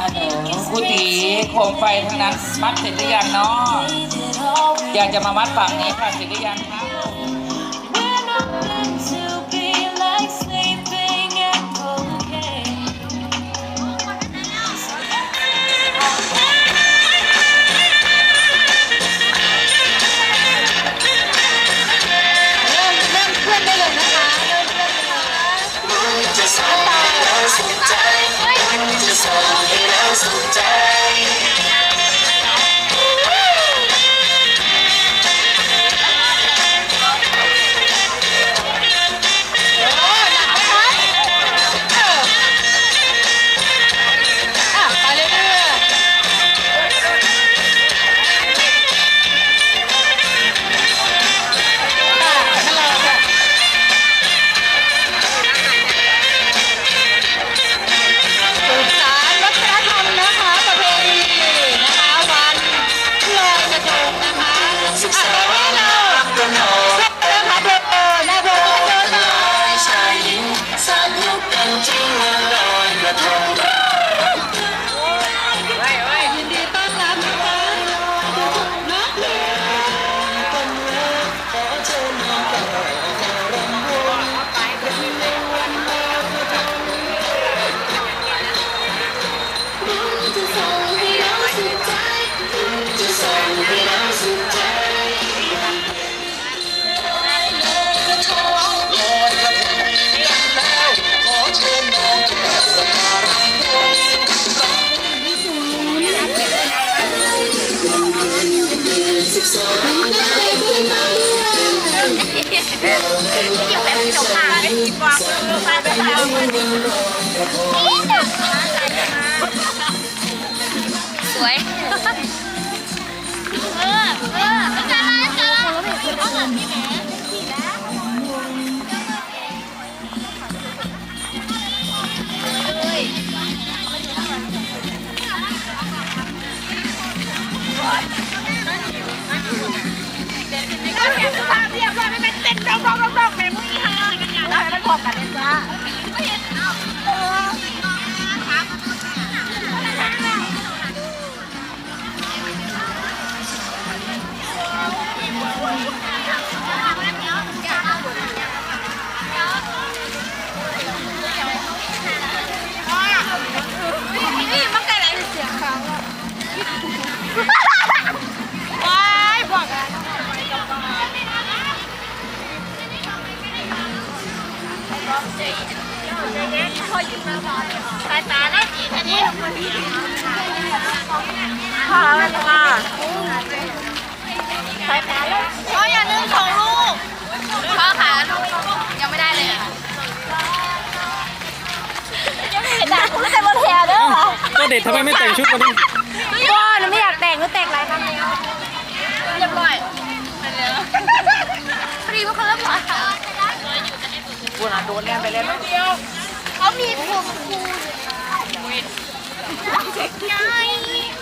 อันหนูคุณตีโคมไฟทั้งนั้น มัดเสร็จหรือยังเนาะอยากจะมามัดฝั่งนี้ค่ะเสร็จหรือยังคะ เว้ายบอกอะสายตาได้ดีแค่นี้พาไปมาสายตาแล้วพ่ออย่าลืมของลูกพ่อขาลูกยังไม่ได้เลยอะยังไม่เห็นนะคุณแต่บนแพรเด้อก็เด็ดทำไมไม่แต่งชุดมาดิก็หนูไม่อยาก ต่งหนูแต่งอะไรคะเรียบร้อยพอดีว่าเขาเรียบร้อยค่ะพวกนั้นโดนแน่ไปเล่นแล้วเขามีผมคูยาย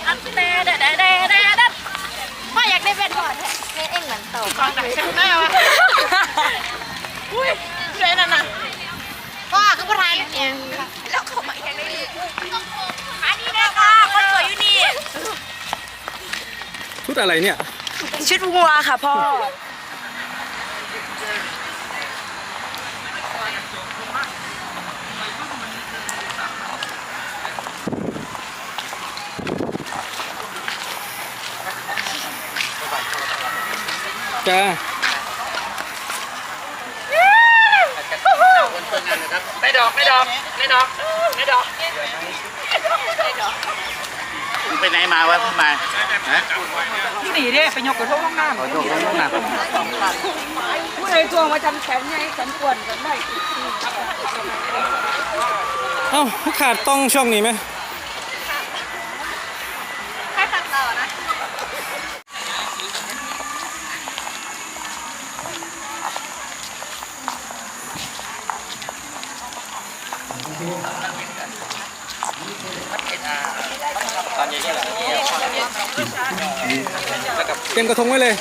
อันแต่เด้เด้เด้เด้เด้พ่ออยากได้เป็นพ่อแท้เล่นเองเหมือนเต่าก่อนไหนแม่วะอุ้ยเลยนั่นน่ะพ่อคือผู้ชายเนี่ยแล้วเขามาอย่างนี้อันนี้นะค่ะคนสวยอยู่นี่ ชุ ดอะไรเนี่ย ชุดวัวค่ะพ่อ จ้าไม่ดอกไม่ดอกไม่ดอกไม่ดอกไปไหนมาวะเพิ่งมาฮะที่หนีดิไปยกกระทงห้องน้ำขอโทษขอโทษนะผู้ใดทวงมาจำแขนไงฉันควรกันได้เอ้าขาดต้องช่วงนี้ไหม เตรียมกระทงไว้เลย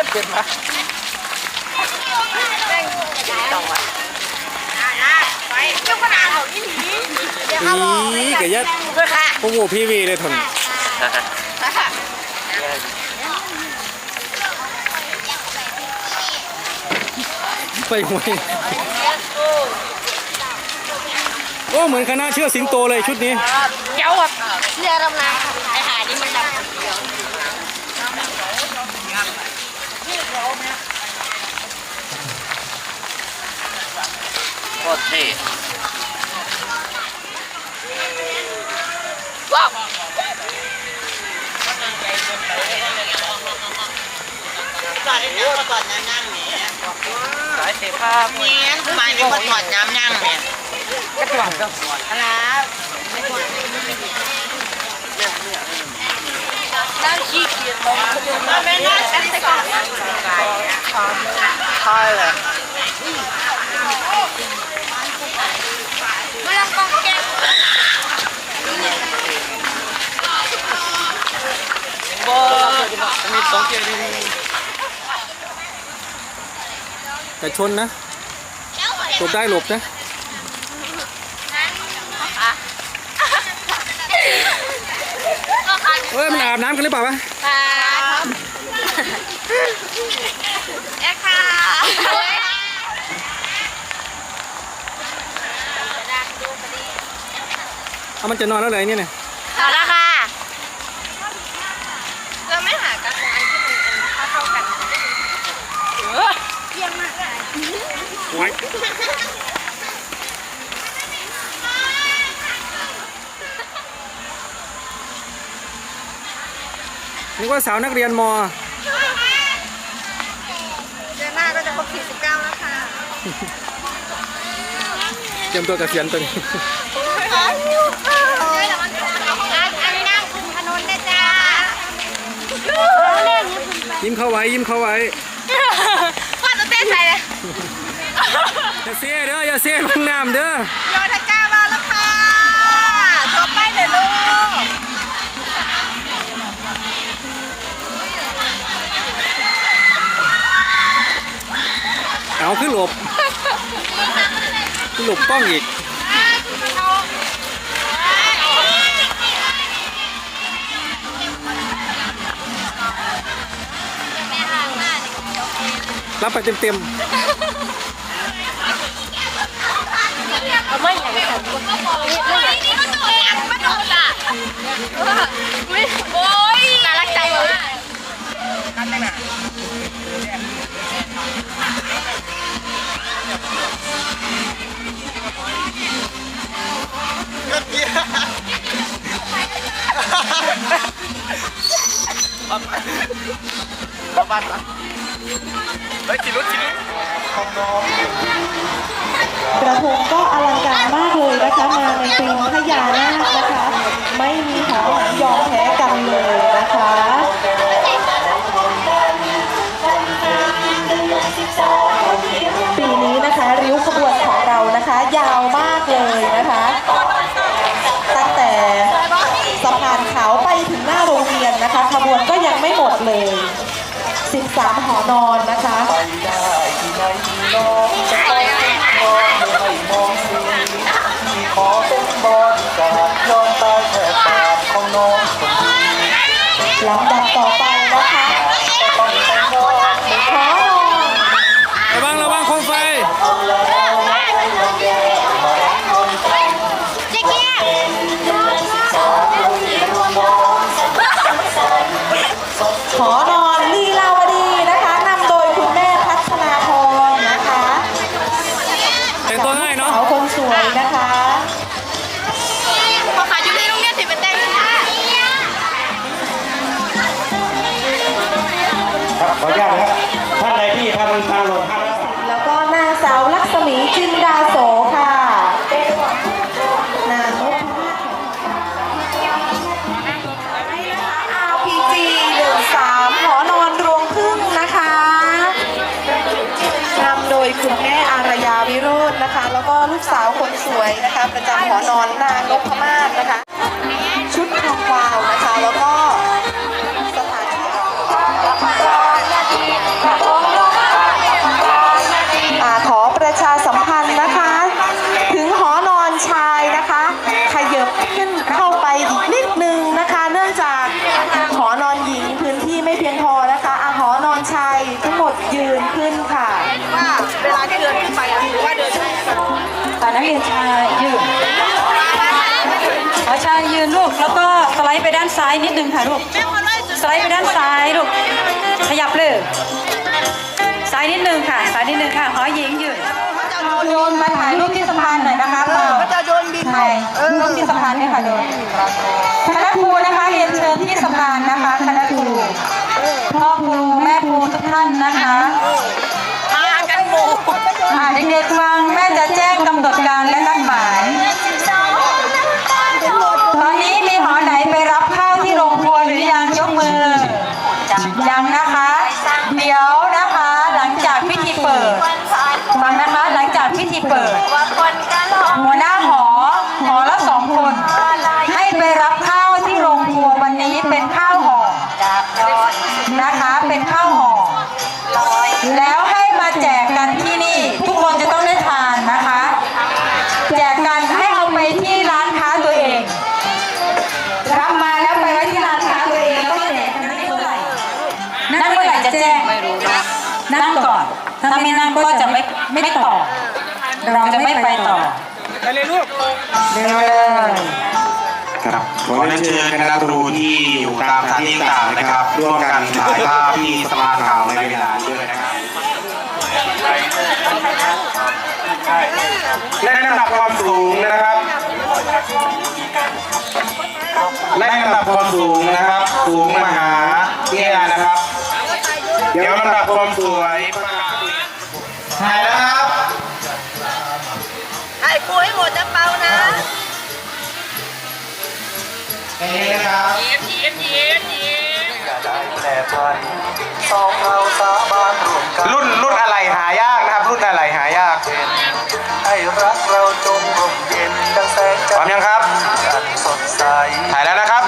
เก็บเก็บมาอีกะยัดโอ้โหพีวีเลยทนไปหวยโอ้เหมือนคณะเชื่อสิงโตเลยชุดนี้ เจ้าแบบเรือดำน้ำค่ะไอหานี่มันดำ โคตรเท่ว้าวก่อนได้นั่งมาก่อนนะนั่งเนี่ยสายเตะผ้าเนี่ยทำไมไม่มาก่อนน้ำนั่งเนี่ยกระตวก็อะไรนั่งขี้เกียจลงมาแม่นั่งฉันไปก่อนใช่เลย ไม่ต้องกองแก้ว มีสองเกียร์ดีแต่ชนนะหลบได้หลบนะก็คันเอ้ยมันอาบน้ำกันหรือเปล่าวะครับแอคค่ะเอามันจะนอนแล้วเลยเนี่ยเนี่ย เอาละค่ะเราไม่หากระทงอันที่มันอันเท่าๆกันเออเยี่ยมมากเลย นึกว่าสาวนักเรียนมเดือนหน้าก็จะครบ49แล้วค่ะเตรียมตัวเกษียณตัวนี้อันอันนี้นั่งคุณถนนนะจ๊ะเล่นนี่คุณไปยิ้มเข้าไว้ ยิ้มเข้าไว้ พ่อจะเต้นใส่เลย อย่าเสียเด้ออย่าเสียลงน้ำเด้อโยธกามาแล้วค่ะชมไปเดี๋ยวลูกเอาขึ้นหลบขึ้นหลบกล้องอีกรับไปเต็มไม่อยากจะทำไม่อยากนี่ก็โดนหลังมาโดนล่ะโอ้ยน่ารักจังเลย เฮ้ยจิรุจิรุกระทงก็อลังการมากเลยนะคะมาในธีมพญานาคนะคะ ไม่มีหอหยอมแพ้กันเลยนะคะ น้องจะต้องจะไปมองไม่มองสีที่ขอเป็นบอดการยอมตายแทบปากของน้องคนดีลำดับต่อไปนะคะ ประจำหอนอนนางนพมาศนะคะ ด์ไปด้านซ้ายนิดนึงค่ะลูกสไลด์ไปด้านซ้ายลูกขยับเลยซ้ายนิดนึงค่ะซ้ายนิดนึงค่ะขอหญิงยืนโยนมาถ่ายรูปที่สะพานหน่อยนะคะเปล่าก็จะโยนบินใช่รูปที่สะพานเนี่ยค่ะโดนคณะครูนะคะเรียนเชิญที่สะพานนะคะคณะครูพ่อครูแม่ครูทุกท่านนะคะมากันหมู่อ่าเด็กๆฟังแม่จะแจ้งกำหนดการและ ไม่ไม่ต่อ เราจะไม่ไปต่อไปเลยลูกเร็วเลยครับขอเรียนเชิญคณะครูที่อยู่ตามสถานที่ต่างๆนะครับ ร่วมกันถ่ายภาพที่สมาข่าวในเวลานี้ด้วยนะครับและลำดับความสูงนะครับและลำดับความสูงนะครับ สูงมหาเตี้ยนะครับ เดี๋ยวลำดับความสวย ถ่แล้วครับให้ยกูให้หมดนะเปานะเอ๊ครับเยิ้เยิ้เยิ้เยิ้แต่พันสองเราสาบานรวมกันรุ่นรุ่นอะไรหายากนะครับ รุ่นอะไรหายากให้รักเราจงร่มเย็นดังแสงจันทร์ยังครับสดใสถ่ายแล้วนะครับ